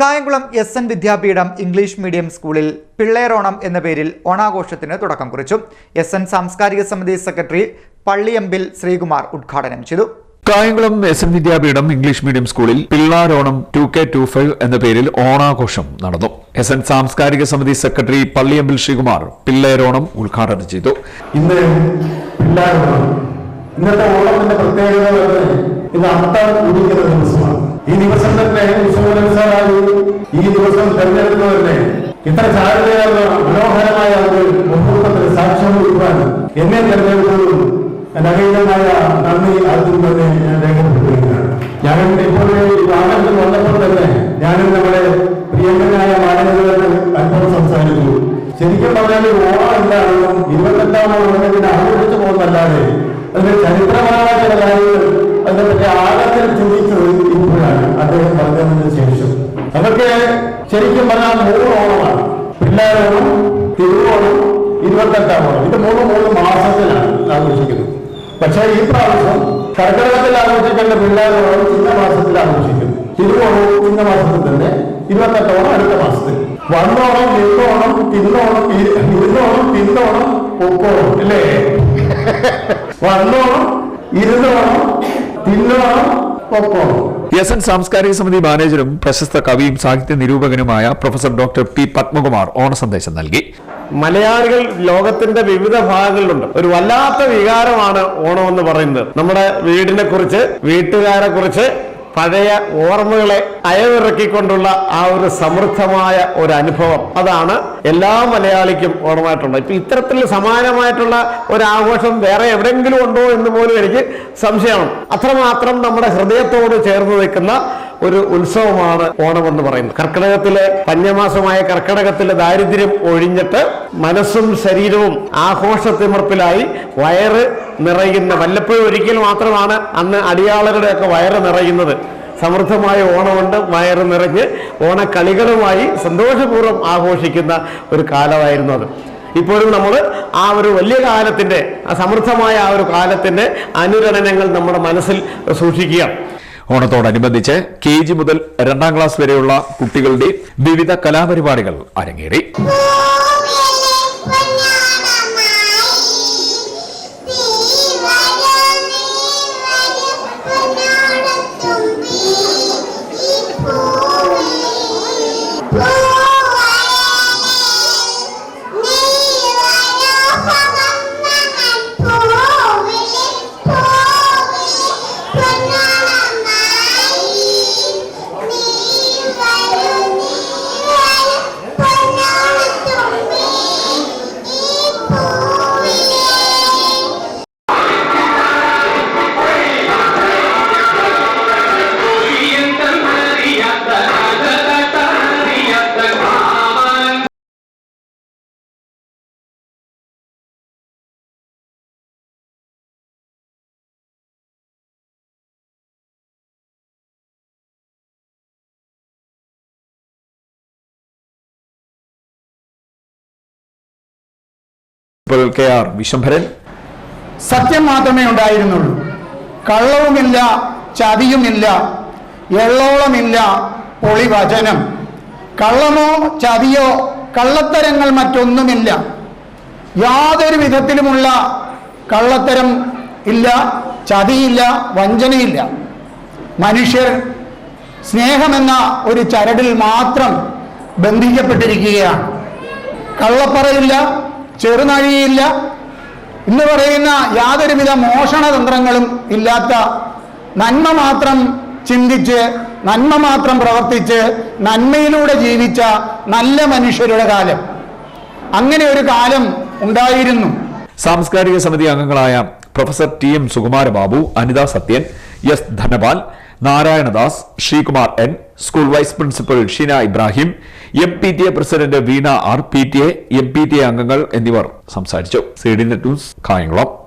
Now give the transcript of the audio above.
Kayamkulam S N Vidyapeetham English medium സ്കൂളിൽ പിള്ളേരോണം എന്ന പേരിൽ ഓണാഘോഷത്തിന് തുടക്കം കുറിച്ചു. എസ് എൻ സാംസ്കാരിക സമിതി സെക്രട്ടറി പള്ളിയമ്പിൽ ശ്രീകുമാർ ഉദ്ഘാടനം ചെയ്തു. Kayamkulam S N Vidyapeetham English medium സ്കൂളിൽ പിള്ളാരോണം ടു കെ ടു ഫൈവ് എന്ന പേരിൽ ഓണാഘോഷം നടന്നു. എസ് എൻ സാംസ്കാരിക സമിതി സെക്രട്ടറി പള്ളിയമ്പിൽ ശ്രീകുമാർ പിള്ളേരോണം ഉദ്ഘാടനം ചെയ്തു. ഇന്ന് പിള്ളേരോണം. ഇന്നത്തെ ഓണത്തിന്റെ പ്രത്യേകത ഇത് അത്തം ഉദിക്കുന്ന ദിവസമാണ്. ഈ ദിവസം തന്നെ വിശ്വമനസായി ഈ ദിവസം തെരഞ്ഞെടുപ്പ് തന്നെ ഇത്ര ചാരുതയുള്ള മനോഹരമായ ഒരു മുഹൂർത്തത്തിന് സാക്ഷ്യം കൊടുക്കാൻ എന്നെ തെരഞ്ഞെടുത്തതും എന്റെ അകീതമായ നന്ദി ആദ്യം ഞാൻ രേഖപ്പെടുത്തുകയാണ്. ഞാൻ ഇപ്പോഴേ ആനന്ദം വന്നപ്പോൾ തന്നെ ഞാനും നമ്മുടെ പ്രിയങ്കനായ മാനേജറുടെ അല്പം സംസാരിച്ചു. ശരിക്കും പറഞ്ഞാൽ ഓണം എന്താണെന്നും ഇരുപത്തെട്ടാം ഓണത്തിന് ആഘോഷിച്ചു പോകുന്നല്ലാതെ അതിന്റെ ചരിത്രപരമായ ചില കാര്യങ്ങൾ അതിനെപ്പറ്റി ആഴത്തിൽ ചിന്തിച്ചത് ഇപ്പോഴാണ് അദ്ദേഹം പറഞ്ഞതിന് ശേഷം. നമുക്ക് ശരിക്കും പറഞ്ഞാൽ മൂന്ന് ഓണമാണ്. പിള്ളേരോണം തിരുവോണം ഇരുപത്തെട്ടാം ഓണം. ഇത് മൂന്ന് മൂന്ന് മാസത്തിലാണ് ആഘോഷിക്കുന്നത്. പക്ഷേ ഈ പ്രാവശ്യം കർക്കിടകത്തിൽ ആഘോഷിക്കേണ്ട പിള്ളേരോണം ചിങ്ങമാസത്തിൽ ആഘോഷിക്കുന്നു തിരുവോണവും ചിങ്ങമാസത്തിൽ തന്നെ ഇരുപത്തെട്ടോണം അടുത്ത മാസത്തിൽ. വന്നോണം നിന്നോണം തിന്നോണം ഇരുന്നോണം തിന്നോണം പൊക്കോണം അല്ലേ? വന്നോണം ഇരുന്നോണം തിന്നോണം എസ് എൻ സാംസ്കാരിക സമിതി മാനേജരും പ്രശസ്ത കവിയും സാഹിത്യ നിരൂപകനുമായ പ്രൊഫസർ ഡോക്ടർ പി പത്മകുമാർ ഓണ സന്ദേശം നൽകി. മലയാളികൾ ലോകത്തിന്റെ വിവിധ ഭാഗങ്ങളിലുണ്ട്. ഒരു വല്ലാത്ത വികാരമാണ് ഓണം എന്ന് പറയുന്നത്. നമ്മുടെ വീടിനെ കുറിച്ച് വീട്ടുകാരെ കുറിച്ച് പഴയ ഓർമ്മകളെ അയവിറക്കിക്കൊണ്ടുള്ള ആ ഒരു സമൃദ്ധമായ ഒരു അനുഭവം. അതാണ് എല്ലാ മലയാളിക്കും ഓർമ്മയായിട്ടുള്ളത്. ഇപ്പൊ ഇത്തരത്തിൽ സമാനമായിട്ടുള്ള ഒരു ആഘോഷം വേറെ എവിടെയെങ്കിലും ഉണ്ടോ എന്ന് പോലും എനിക്ക് സംശയമാണ്. അത്രമാത്രം നമ്മുടെ ഹൃദയത്തോട് ചേർന്ന് നിൽക്കുന്ന ഒരു ഉത്സവമാണ് ഓണം എന്ന് പറയുന്നത്. കർക്കിടകത്തിലെ പഞ്ഞമാസമായ കർക്കിടകത്തിലെ ദാരിദ്ര്യം ഒഴിഞ്ഞിട്ട് മനസ്സും ശരീരവും ആഘോഷത്തിമർപ്പിലായി വയറ് നിറയുന്ന വല്ലപ്പോഴും ഒരിക്കൽ മാത്രമാണ് അന്ന് അടിയാളരുടെ ഒക്കെ വയറ് നിറയുന്നത്. സമൃദ്ധമായ ഓണമുണ്ട്. വയറ് നിറഞ്ഞ് ഓണക്കളികളുമായി സന്തോഷപൂർവം ആഘോഷിക്കുന്ന ഒരു കാലമായിരുന്നു അത്. ഇപ്പോഴും നമ്മൾ ആ ഒരു വലിയ കാലത്തിന്റെ ആ സമൃദ്ധമായ ആ ഒരു കാലത്തിന്റെ അനുരണനങ്ങൾ നമ്മുടെ മനസ്സിൽ സൂക്ഷിക്കുക. ഓണത്തോടനുബന്ധിച്ച് കെ ജി മുതൽ രണ്ടാം ക്ലാസ് വരെയുള്ള കുട്ടികളുടെ വിവിധ കലാപരിപാടികൾ അരങ്ങേറി. കെ ആർ വിശംഭരൻ സത്യം മാത്രമേ ഉണ്ടായിരുന്നുള്ളൂ. കള്ളവുമില്ല ചതിയുമില്ല എള്ളോളമില്ല പൊളിവചനം. കള്ളമോ ചതിയോ കള്ളത്തരങ്ങൾ മറ്റൊന്നുമില്ല. യാതൊരു വിധത്തിലുമുള്ള കള്ളത്തരം ഇല്ല ചതിയില്ല വഞ്ചനയില്ല. മനുഷ്യർ സ്നേഹമെന്ന ഒരു ചരടിൽ മാത്രം ബന്ധിക്കപ്പെട്ടിരിക്കുകയാണ്. കള്ളപ്പറയില്ല ചെറുനഴിയില്ല. ഇന്ന് പറയുന്ന യാതൊരുവിധ മോഷണതന്ത്രങ്ങളും ഇല്ലാത്ത നന്മ മാത്രം ചിന്തിച്ച് നന്മ മാത്രം പ്രവർത്തിച്ച് നന്മയിലൂടെ ജീവിച്ച നല്ല മനുഷ്യരുടെ കാലം. അങ്ങനെ ഒരു കാലം ഉണ്ടായിരുന്നു. സാംസ്കാരിക സമിതി അംഗങ്ങളായ professor T M Sukumarababu Anitha Sathyan S Dhanapal Narayanadas Sreekumar N school vice principal Sheena Ibrahim M P T A president Veena R P T A M P T A അംഗങ്ങൾ എന്നിവർ സംസാരിച്ചു. C D news Kayamkulam.